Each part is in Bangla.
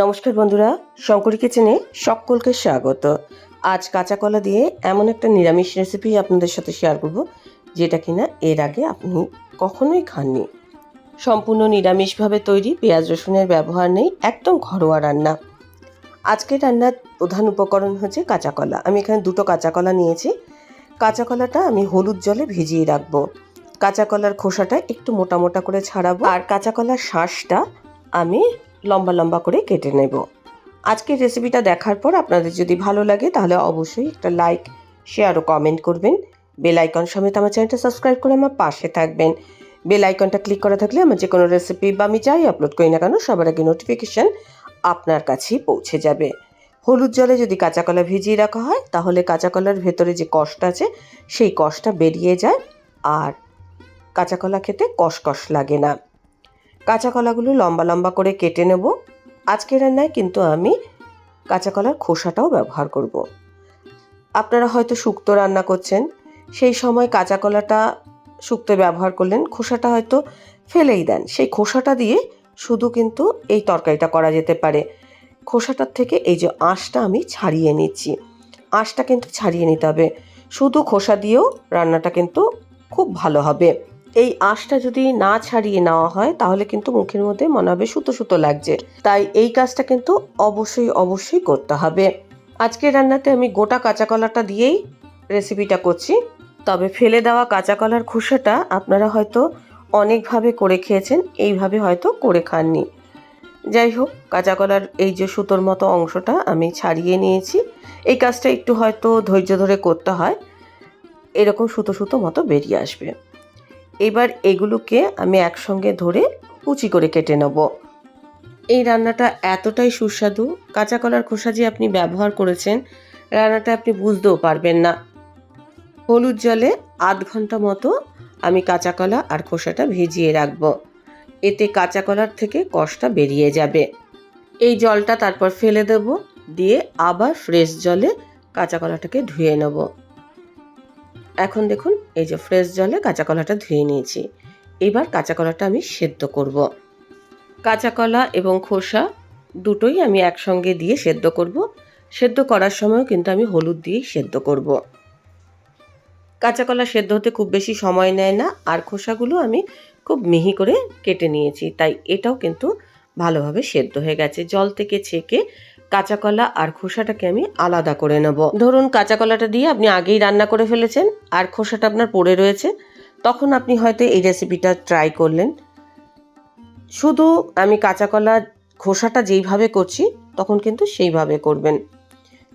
নমস্কার বন্ধুরা, শঙ্করী কিচেনে সকলকে স্বাগত। আজ কাঁচা কলা দিয়ে এমন একটা নিরামিষ রেসিপি আপনাদের সাথে শেয়ার করব, যেটা কিনা এর আগে আপনি কখনোই খাননি। সম্পূর্ণ নিরামিষভাবে তৈরি পেঁয়াজ রসুনের ব্যবহার নেই, একদম ঘরোয়া রান্না। আজকের রান্নার প্রধান উপকরণ হচ্ছে কাঁচা কলা আমি এখানে দুটো কাঁচা কলা নিয়েছি। কাঁচা কলাটা আমি হলুদ জলে ভিজিয়ে রাখব। কাঁচা কলার খোসাটা একটু মোটা মোটা করে ছাড়াবো। আর কাঁচা কলার শাঁসটা আমি লম্বা লম্বা করে কেটে নেব। আজকের রেসিপিটা দেখার পর আপনাদের যদি ভালো লাগে তাহলে অবশ্যই একটা লাইক শেয়ার ও কমেন্ট করবেন। বেল আইকন সমেত আমার চ্যানেলটা সাবস্ক্রাইব করে আমার পাশে থাকবেন। বেল আইকনটা ক্লিক করা থাকলে আমার যে কোনো রেসিপি বা আমি যাই আপলোড করি না কেন, সবার আগে নোটিফিকেশান আপনার কাছেই পৌঁছে যাবে। হলুদ জলে যদি কাঁচা কলা ভিজিয়ে রাখা হয়, তাহলে কাঁচা কলার ভেতরে যে কষ্ট আছে, সেই কষটা বেরিয়ে যায়। আর কাঁচা কলা খেতে কষকষ লাগে না। কাঁচা কলাগুলো লম্বা লম্বা করে কেটে নেব। আজকের রান্নায় কিন্তু আমি কাঁচা কলার খোসাটাও ব্যবহার করব। আপনারা হয়তো শুক্তো রান্না করছেন, সেই সময় কাঁচা কলাটা শুক্তো ব্যবহার করলেন, খোসাটা হয়তো ফেলেই দেন। সেই খোসাটা দিয়ে শুধু কিন্তু এই তরকারিটা করা যেতে পারে। খোসাটার থেকে এই যে আঁশটা আমি ছাড়িয়ে নিচ্ছি। আঁশটা কিন্তু ছাড়িয়ে নিতে হবে। শুধু খোসা দিয়েও রান্নাটা কিন্তু খুব ভালো হবে। এই আঁশটা যদি না ছাড়িয়ে নেওয়া হয়, তাহলে কিন্তু মুখের মধ্যে মনে হবে সুতো সুতো লাগছে। তাই এই কাজটা কিন্তু অবশ্যই অবশ্যই করতে হবে। আজকে রান্নাতে আমি গোটা কাঁচা কলাটা দিয়েই রেসিপিটা করছি। তবে ফেলে দেওয়া কাঁচা কলার খোসাটা আপনারা হয়তো অনেকভাবে করে খেয়েছেন, এইভাবে হয়তো করে খাননি। যাই হোক, কাঁচা কলার এই যে সুতোর মতো অংশটা আমি ছাড়িয়ে নিয়েছি। এই কাজটা একটু হয়তো ধৈর্য ধরে করতে হয়। এরকম সুতো সুতো মতো বেরিয়ে আসবে। এবার এগুলোকে আমি একসঙ্গে ধরে কুচি করে কেটে নেব। এই রান্নাটা এতটাই সুস্বাদু, কাঁচা কলার খোসা যে আপনি ব্যবহার করেছেন, রান্নাটা আপনি বুঝতেও পারবেন না। হলুদ জলে আধ ঘণ্টা মতো আমি কাঁচা কলা আর খোসাটা ভিজিয়ে রাখব। এতে কাঁচা কলার থেকে কষটা বেরিয়ে যাবে। এই জলটা তারপর ফেলে দেব, দিয়ে আবার ফ্রেশ জলে কাঁচা কলাটাকে ধুয়ে নেব। এখন দেখুন, এই যে ফ্রেশ জলে কাঁচা কলাটা ধুয়ে নিয়েছি এবার কাঁচা কলাটা আমি সেদ্ধ করব। কাঁচা কলা এবং খোসা দুটোই আমি একসঙ্গে দিয়ে সেদ্ধ করব। সেদ্ধ করার সময়ও কিন্তু আমি হলুদ দিয়েই সেদ্ধ করব। কাঁচা কলা সেদ্ধ হতে খুব বেশি সময় নেয় না, আর খোসাগুলো আমি খুব মিহি করে কেটে নিয়েছি, তাই এটাও কিন্তু ভালোভাবে সেদ্ধ হয়ে গেছে জল থেকে ছেঁকে কাঁচা কলা আর খোসাটাকে আমি আলাদা করে নেব। ধরুন কাঁচা কলাটা দিয়ে আপনি আগেই রান্না করে ফেলেছেন আর খোসাটা আপনার পড়ে রয়েছে, তখন আপনি হয়তো এই রেসিপিটা ট্রাই করলেন। শুধু আমি কাঁচা কলা খোসাটা যেইভাবে করছি, তখন কিন্তু সেইভাবে করবেন।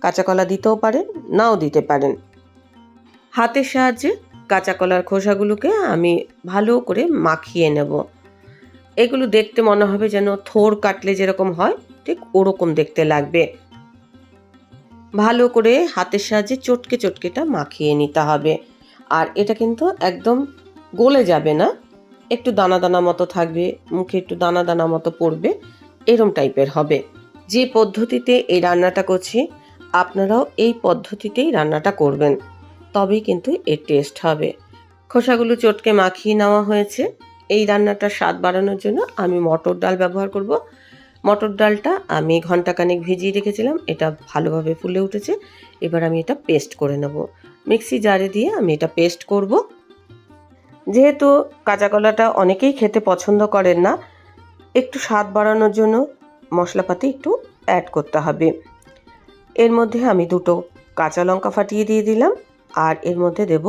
কাঁচা কলা দিতেও পারেন, নাও দিতে পারেন। হাতের সাহায্যে কাঁচা কলার খোসাগুলোকে আমি ভালো করে মাখিয়ে নেব। এগুলো দেখতে মনে হবে যেন থোর কাটলে যেরকম হয় ঠিক ওরকম দেখতে লাগবে। ভালো করে হাতের সাহায্যে চটকে চটকেটা মাখিয়ে নিতে হবে। আর এটা কিন্তু একদম গলে যাবে না। একটু দানা দানা মতো থাকবে, মুখে একটু দানা দানা মতো পড়বে, এরম টাইপের হবে। যে পদ্ধতিতে এই রান্নাটা করছি, আপনারাও এই পদ্ধতিতেই রান্নাটা করবেন। তবেই কিন্তু এর টেস্ট হবে। খোসাগুলো চটকে মাখিয়ে নেওয়া হয়েছে। এই রান্নাটার স্বাদ বাড়ানোর জন্য আমি মটর ডাল ব্যবহার করব। মটর ডালটা আমি ঘন্টাখানেক ভিজিয়ে রেখেছিলাম, এটা ভালোভাবে ফুলে উঠেছে। এবার আমি এটা পেস্ট করে নেব। মিক্সি জারে দিয়ে আমি এটা পেস্ট করব। যেহেতু কাঁচা কলাটা অনেকেই খেতে পছন্দ করেন না, একটু স্বাদ বাড়ানোর জন্য মশলাপাতি একটু অ্যাড করতে হবে। এর মধ্যে আমি দুটো কাঁচা লঙ্কা ফাটিয়ে দিয়ে দিলাম, আর এর মধ্যে দেব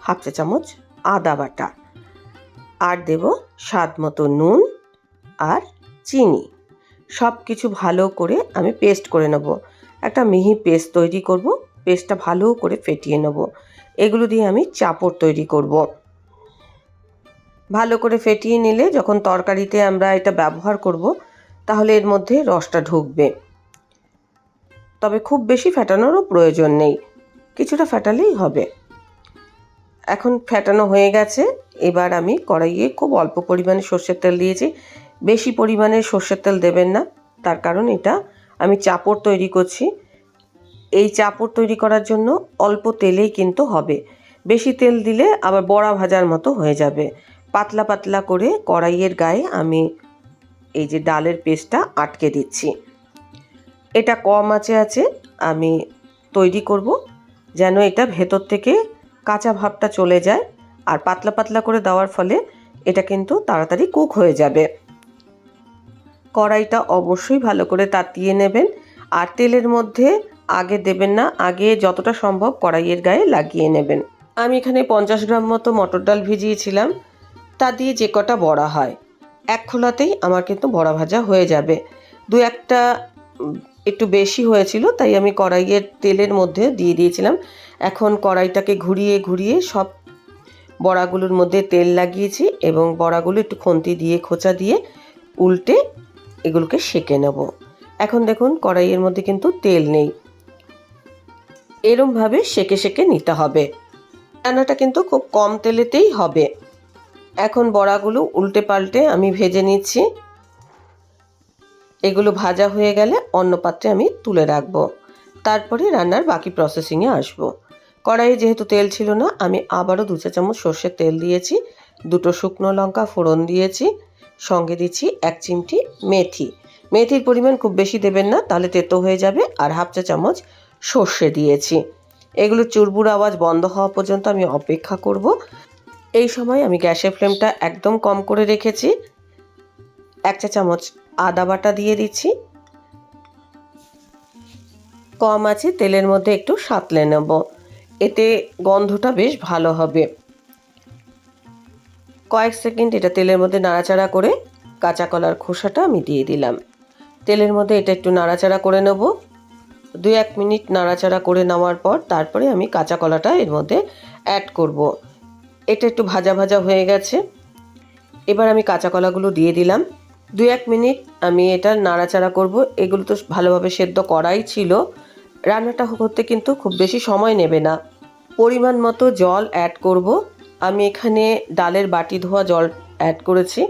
হাফ চা চামচ আদা বাটা। আর দেব স্বাদ মতো নুন আর চিনি। সব কিছু ভালো করে আমি পেস্ট করে নেব। একটা মিহি পেস্ট তৈরি করব, পেস্টটা ভালো করে ফেটিয়ে নেব। এগুলো দিয়ে আমি চাপড় তৈরি করব। ভালো করে ফেটিয়ে নিলে যখন তরকারিতে আমরা এটা ব্যবহার করব, তাহলে এর মধ্যে রসটা ঢুকবে। তবে খুব বেশি ফেটানোরও প্রয়োজন নেই, কিছুটা ফেটালেই হবে। এখন ফেটানো হয়ে গেছে, এবার আমি কড়াইয়ে খুব অল্প পরিমাণে সর্ষের তেল দিয়েছি। বেশি পরিমাণে সর্ষের তেল দেবেন না। তার কারণ এটা আমি চাপড় তৈরি করছি। এই চাপড় তৈরি করার জন্য অল্প তেলেই কিন্তু হবে। বেশি তেল দিলে আবার বড়া ভাজার মতো হয়ে যাবে। পাতলা পাতলা করে কড়াইয়ের গায়ে আমি এই যে ডালের পেস্টটা আটকে দিচ্ছি। এটা কম আছে আছে আমি তৈরি করব যেন এটা ভেতর থেকে কাঁচা ভাবটা চলে যায়। আর পাতলা পাতলা করে দেওয়ার ফলে এটা কিন্তু তাড়াতাড়ি কুক হয়ে যাবে। কড়াইটা অবশ্যই ভালো করে তাতিয়ে নেবেন আর তেলের মধ্যে আগে দেবেন না, আগে যতটা সম্ভব কড়াইয়ের গায়ে লাগিয়ে নেবেন। আমি এখানে পঞ্চাশ গ্রাম মতো মটর ডাল ভিজিয়েছিলাম, তা দিয়ে যে কটা বড়া হয়, এক খোলাতেই আমার কিন্তু বড়া ভাজা হয়ে যাবে। দু একটা একটু বেশি হয়েছিল, তাই আমি কড়াইয়ের তেলের মধ্যে দিয়ে দিয়েছিলাম। এখন কড়াইটাকে ঘুরিয়ে ঘুরিয়ে সব বড়াগুলোর মধ্যে তেল লাগিয়েছি এবং বড়াগুলো একটু খুন্তি দিয়ে, খোঁচা দিয়ে উল্টে এগুলোকে সেঁকে নেব। এখন দেখুন, কড়াইয়ের মধ্যে কিন্তু তেল নেই। এরমভাবে সেঁকে সেঁকে নিতে হবে। রান্নাটা কিন্তু খুব কম তেলেতেই হবে। এখন বড়াগুলো উল্টে পাল্টে আমি ভেজে নিচ্ছি। এগুলো ভাজা হয়ে গেলে অন্য পাত্রে আমি তুলে রাখব। তারপরে রান্নার বাকি প্রসেসিংয়ে আসব। কড়াইয়ে যেহেতু তেল ছিল না, আমি আবারও দু চা চামচ সর্ষের তেল দিয়েছি, দুটো শুকনো লঙ্কা ফোড়ন দিয়েছি সঙ্গে দিচ্ছি এক চিমটি মেথি। মেথির পরিমাণ খুব বেশি দেবেন না, তাহলে তেতো হয়ে যাবে আর হাফ চা চামচ সর্ষে দিয়েছি। এগুলো চুরবুর আওয়াজ বন্ধ হওয়া পর্যন্ত আমি অপেক্ষা করব। এই সময় আমি গ্যাসের ফ্লেমটা একদম কম করে রেখেছি। এক চা চামচ আদা বাটা দিয়ে দিচ্ছি। কম আছে তেলের মধ্যে একটু সাঁতলে নেব। এতে গন্ধটা বেশ ভালো হবে। কয়েক সেকেন্ড এটা তেলের মধ্যে নাড়াচাড়া করে কাঁচা কলার খোসাটা আমি দিয়ে দিলাম। তেলের মধ্যে এটা একটু নাড়াচাড়া করে নেব। দু এক মিনিট নাড়াচাড়া করে নেওয়ার পর তারপরে আমি কাঁচা কলাটা এর মধ্যে অ্যাড করব। এটা একটু ভাজা ভাজা হয়ে গেছে। এবার আমি কাঁচা কলাগুলো দিয়ে দিলাম। দু এক মিনিট আমি এটা নাড়াচাড়া করব। এগুলো তো ভালোভাবে সেদ্ধ করাই ছিল। রান্নাটা করতে কিন্তু খুব বেশি সময় নেবে না। পরিমাণ মতো জল অ্যাড করব। আমি এখানে ডালের বাটি ধোয়া জল অ্যাড করেছি।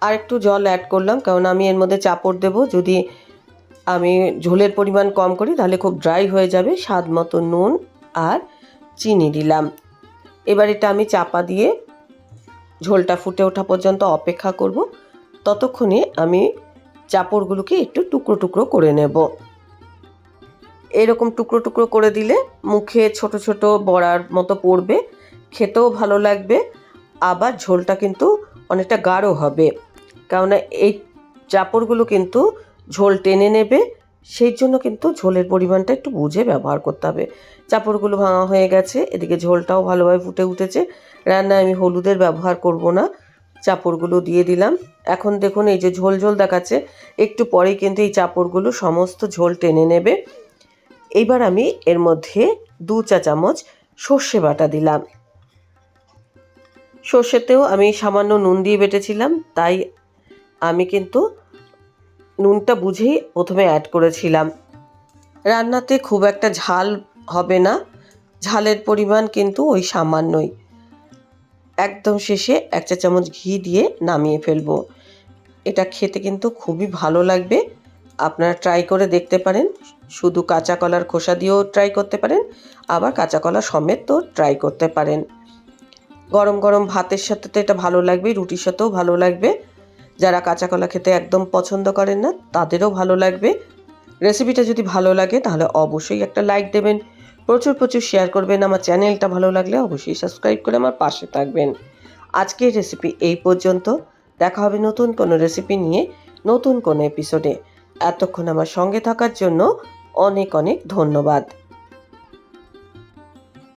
আর একটু জল অ্যাড করলাম, কারণ আমি এর মধ্যে চাপড় দেব। যদি আমি ঝোলের পরিমাণ কম করি, তাহলে খুব ড্রাই হয়ে যাবে। স্বাদ মতো নুন আর চিনি দিলাম। এবার এটা আমি চাপা দিয়ে ঝোলটা ফুটে ওঠা পর্যন্ত অপেক্ষা করব। ততক্ষণে আমি চাপড়গুলোকে একটু টুকরো টুকরো করে নেব। এরকম টুকরো টুকরো করে দিলে মুখে ছোট ছোট বড়ার মতো পড়বে। খেতেও ভালো লাগবে, আবার ঝোলটা কিন্তু অনেকটা গাঢ় হবে। কেননা এই চাপড়গুলো কিন্তু ঝোল টেনে নেবে, সেই জন্য কিন্তু ঝোলের পরিমাণটা একটু বুঝে ব্যবহার করতে হবে। চাপড়গুলো ভাঙা হয়ে গেছে, এদিকে ঝোলটাও ভালোভাবে ফুটে উঠেছে। রান্নায় আমি হলুদের ব্যবহার করব না, চাপড়গুলো দিয়ে দিলাম। এখন দেখুন এই যে ঝোল ঝোল দেখাচ্ছে, একটু পরেই কিন্তু এই চাপড়গুলো সমস্ত ঝোল টেনে নেবে। এইবার আমি এর মধ্যে দু চা চামচ সর্ষে বাটা দিলাম। সর্ষেতেও আমি সামান্য নুন দিয়ে বেটেছিলাম, তাই আমি কিন্তু নুনটা বুঝেই প্রথমে অ্যাড করেছিলাম। রান্নাতে খুব একটা ঝাল হবে না, ঝালের পরিমাণ কিন্তু ওই সামান্যই। একদম শেষে এক চা চামচ ঘি দিয়ে নামিয়ে ফেলব। এটা খেতে কিন্তু খুবই ভালো লাগবে, আপনারা ট্রাই করে দেখতে পারেন। শুধু কাঁচা কলার খোসা দিয়েও ট্রাই করতে পারেন, আবার কাঁচা কলা সমেত তো ট্রাই করতে পারেন। গরম গরম ভাতের সাথে তো এটা ভালো লাগবে, রুটির সাথেও ভালো লাগবে। যারা কাঁচা কলা খেতে একদম পছন্দ করেন না, তাদেরও ভালো লাগবে। রেসিপিটা যদি ভালো লাগে, তাহলে অবশ্যই একটা লাইক দেবেন। প্রচুর প্রচুর শেয়ার করবেন, আমার চ্যানেলটা ভালো লাগলে অবশ্যই সাবস্ক্রাইব করে আমার পাশে থাকবেন। আজকের রেসিপি এই পর্যন্ত। দেখা হবে নতুন কোনো রেসিপি নিয়ে, নতুন কোনো এপিসোডে। এতক্ষণ আমার সঙ্গে থাকার জন্য অনেক অনেক ধন্যবাদ।